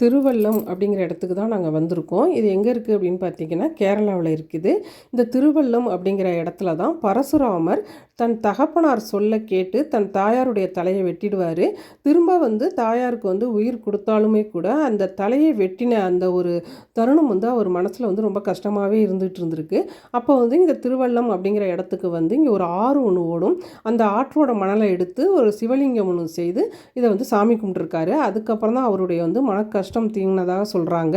திருவல்லம் அப்படிங்கிற இடத்துக்கு தான் நாங்கள் வந்திருக்கோம். இது எங்கே இருக்குது அப்படின்னு பார்த்தீங்கன்னா கேரளாவில் இருக்குது. இந்த திருவல்லம் அப்படிங்கிற இடத்துல தான் பரசுராமர் தன் தகப்பனார் சொல்ல கேட்டு தன் தாயாருடைய தலையை வெட்டிடுவார். திரும்ப வந்து தாயாருக்கு வந்து உயிர் கொடுத்தாலுமே கூட அந்த தலையை வெட்டின அந்த ஒரு தருணம் வந்து அவர் மனசில் வந்து ரொம்ப கஷ்டமாகவே இருந்துகிட்டு இருந்திருக்கு. அப்போ வந்து இந்த திருவல்லம் அப்படிங்கிற இடத்துக்கு வந்து இங்கே ஒரு ஆறு ஒன்று ஓடும். அந்த ஆற்றோட மணலை எடுத்து ஒரு சிவலிங்கம் ஒன்று செய்து இதை வந்து சாமி கும்பிட்டுருக்காரு. அதுக்கப்புறம் தான் அவருடைய வந்து மன கஷ்டம் தீங்கினதாக சொல்கிறாங்க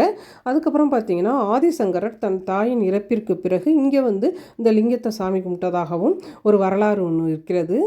அதுக்கப்புறம் பார்த்தீங்கன்னா ஆதிசங்கரர் தன் தாயின் இறப்பிற்கு பிறகு இங்கே வந்து இந்த லிங்கத்தை சாமி கும்பிட்டதாகவும் ஒரு வரலாறு ஒன்று இருக்கிறது.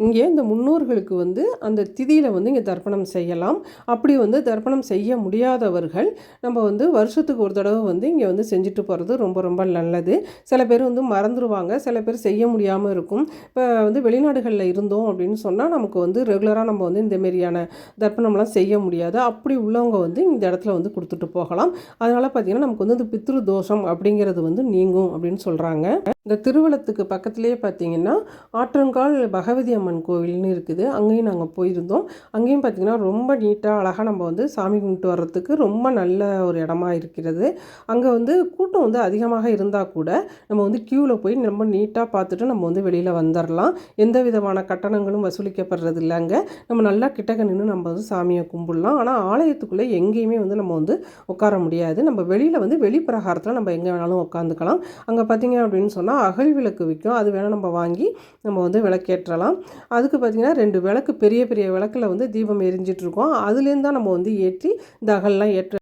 இங்கே இந்த முன்னோர்களுக்கு வந்து அந்த திதியில் வந்து இங்கே தர்ப்பணம் செய்யலாம். அப்படி வந்து தர்ப்பணம் செய்ய முடியாதவர்கள் நம்ம வந்து வருஷத்துக்கு ஒரு தடவை வந்து இங்கே வந்து செஞ்சுட்டு போகிறது ரொம்ப ரொம்ப நல்லது. சில பேர் வந்து மறந்துடுவாங்க சில பேர் செய்ய முடியாமல் இருக்கும். இப்போ வந்து வெளிநாடுகளில் இருந்தோம் அப்படின்னு சொன்னால் நமக்கு வந்து ரெகுலராக நம்ம வந்து இந்தமாரியான தர்ப்பணம்லாம் செய்ய முடியாது. அப்படி உள்ளவங்க வந்து இந்த இடத்துல வந்து கொடுத்துட்டு போகலாம். அதனால் பார்த்திங்கன்னா நமக்கு வந்து இந்த பித்ரு தோஷம் அப்படிங்கிறது வந்து நீங்கும் அப்படின்னு சொல்கிறாங்க இந்த திருவள்ளத்துக்கு பக்கத்துலேயே பார்த்தீங்கன்னா ஆற்றங்கால் பகவதி அம்மன் கோவில்னு இருக்குது. அங்கேயும் நாங்கள் போயிருந்தோம். அங்கேயும் பார்த்திங்கன்னா ரொம்ப நீட்டாக அழகாக நம்ம வந்து சாமி கும்பிட்டு வர்றதுக்கு ரொம்ப நல்ல ஒரு இடமா இருக்கிறது. அங்கே வந்து கூட்டம் வந்து அதிகமாக இருந்தால் கூட நம்ம வந்து க்யூவில் போய் ரொம்ப நீட்டாக பார்த்துட்டு நம்ம வந்து வெளியில் வந்துடலாம் எந்த விதமான கட்டணங்களும் வசூலிக்கப்படுறது இல்லைங்க நம்ம நல்லா கிட்டக்க நின்று நம்ம வந்து சாமியை கும்பிடலாம். ஆனால் ஆலயத்துக்குள்ளே எங்கேயுமே வந்து நம்ம வந்து உட்கார முடியாது. நம்ம வெளியில் வந்து வெளிப்பிரகாரத்தில் நம்ம எங்கே வேணாலும் உட்காந்துக்கலாம். அங்கே பார்த்திங்க அப்படின்னு சொன்னால் அகல் விளக்கு விற்கும். அது வேணால் நம்ம வாங்கி நம்ம வந்து விளக்கேற்றலாம். அதுக்கு பார்த்திங்கன்னா ரெண்டு விளக்கு பெரிய பெரிய விளக்கில் வந்து தீபம் எரிஞ்சிட்ருக்கோம் அதுலேருந்து தான் நம்ம வந்து ஏற்றி இந்த அகல்லாம் ஏற்ற